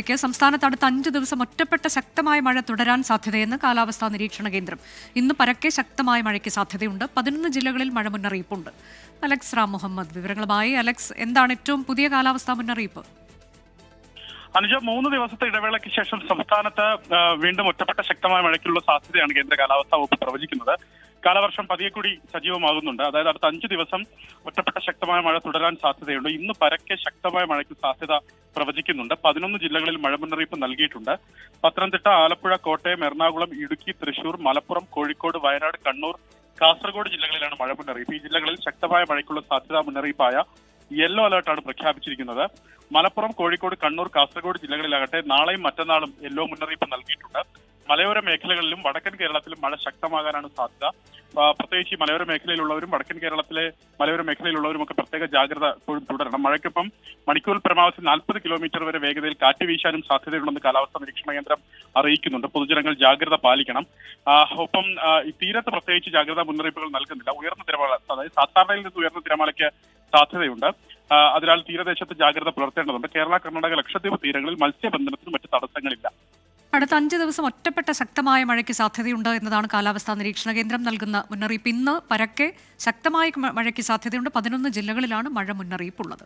ക്ക് സംസ്ഥാനത്ത് അടുത്ത അഞ്ച് ദിവസം ഒറ്റപ്പെട്ട ശക്തമായ മഴ തുടരാൻ സാധ്യതയെന്ന് കാലാവസ്ഥാ നിരീക്ഷണ കേന്ദ്രം. ഇന്ന് പരക്കെ ശക്തമായ മഴയ്ക്ക് സാധ്യതയുണ്ട്. പതിനൊന്ന് ജില്ലകളിൽ മഴ മുന്നറിയിപ്പുണ്ട്. അലക്സ് റാം മുഹമ്മദ് വിവരങ്ങളുമായി. അലക്സ് എന്താണ് ഏറ്റവും പുതിയ കാലാവസ്ഥാ മുന്നറിയിപ്പ്? അനുജ മൂന്ന് ദിവസത്തെ ഇടവേളയ്ക്ക് ശേഷം സംസ്ഥാനത്ത് വീണ്ടും ഒറ്റപ്പെട്ട ശക്തമായ മഴയ്ക്കുള്ള സാധ്യതയാണ് കേന്ദ്ര കാലാവസ്ഥാ വകുപ്പ് പ്രവചിക്കുന്നത്. കാലവർഷം പതിയെ കൂടി സജീവമാകുന്നുണ്ട്. അതായത് അടുത്ത അഞ്ച് ദിവസം ഒറ്റപ്പെട്ട ശക്തമായ മഴ തുടരാൻ സാധ്യതയുണ്ട്. ഇന്ന് പരക്കെ ശക്തമായ മഴയ്ക്ക് സാധ്യത പ്രവചിക്കുന്നുണ്ട്. പതിനൊന്ന് ജില്ലകളിൽ മഴ മുന്നറിയിപ്പ് നൽകിയിട്ടുണ്ട്. പത്തനംതിട്ട ആലപ്പുഴ കോട്ടയം എറണാകുളം ഇടുക്കി തൃശൂർ മലപ്പുറം കോഴിക്കോട് വയനാട് കണ്ണൂർ കാസർഗോഡ് ജില്ലകളിലാണ് മഴ മുന്നറിയിപ്പ്. ഈ ജില്ലകളിൽ ശക്തമായ മഴയ്ക്കുള്ള സാധ്യതാ മുന്നറിയിപ്പായ യെല്ലോ അലർട്ടാണ് പ്രഖ്യാപിച്ചിരിക്കുന്നത്. മലപ്പുറം കോഴിക്കോട് കണ്ണൂർ കാസർഗോഡ് ജില്ലകളിലാകട്ടെ നാളെയും മറ്റന്നാളും യെല്ലോ മുന്നറിയിപ്പ് നൽകിയിട്ടുണ്ട്. മലയോര മേഖലകളിലും വടക്കൻ കേരളത്തിലും മഴ ശക്തമാകാനാണ് സാധ്യത. പ്രത്യേകിച്ച് ഈ മലയോര മേഖലയിലുള്ളവരും വടക്കൻ കേരളത്തിലെ മലയോര മേഖലയിലുള്ളവരും ഒക്കെ പ്രത്യേക ജാഗ്രത തുടരണം. മഴയ്ക്കൊപ്പം മണിക്കൂർ പരമാവധി നാൽപ്പത് കിലോമീറ്റർ വരെ വേഗതയിൽ കാറ്റ് വീശാനും സാധ്യതയുണ്ടെന്ന് കാലാവസ്ഥാ നിരീക്ഷണ കേന്ദ്രം അറിയിക്കുന്നുണ്ട്. പൊതുജനങ്ങൾ ജാഗ്രത പാലിക്കണം. ഒപ്പം തീരത്ത് പ്രത്യേകിച്ച് ജാഗ്രതാ മുന്നറിയിപ്പുകൾ നൽകുന്നില്ല. ഉയർന്ന തിരമാല അതായത് സാധാരണയിൽ നിന്ന് ഉയർന്ന തിരമാലയ്ക്ക് സാധ്യതയുണ്ട്. അതിനാൽ തീരദേശത്ത് ജാഗ്രത പുലർത്തേണ്ടതുണ്ട്. കേരള കർണാടക ലക്ഷദ്വീപ് തീരങ്ങളിൽ മത്സ്യബന്ധനത്തിന് മറ്റ് തടസ്സങ്ങളില്ല. അടുത്ത അഞ്ച് ദിവസം ഒറ്റപ്പെട്ട ശക്തമായ മഴയ്ക്ക് സാധ്യതയുണ്ട് എന്നതാണ് കാലാവസ്ഥാ നിരീക്ഷണ കേന്ദ്രം നൽകുന്ന മുന്നറിയിപ്പ്. ഇന്ന് പരക്കെ ശക്തമായ മഴയ്ക്ക് സാധ്യതയുണ്ട്. പതിനൊന്ന് ജില്ലകളിലാണ് മഴ മുന്നറിയിപ്പുള്ളത്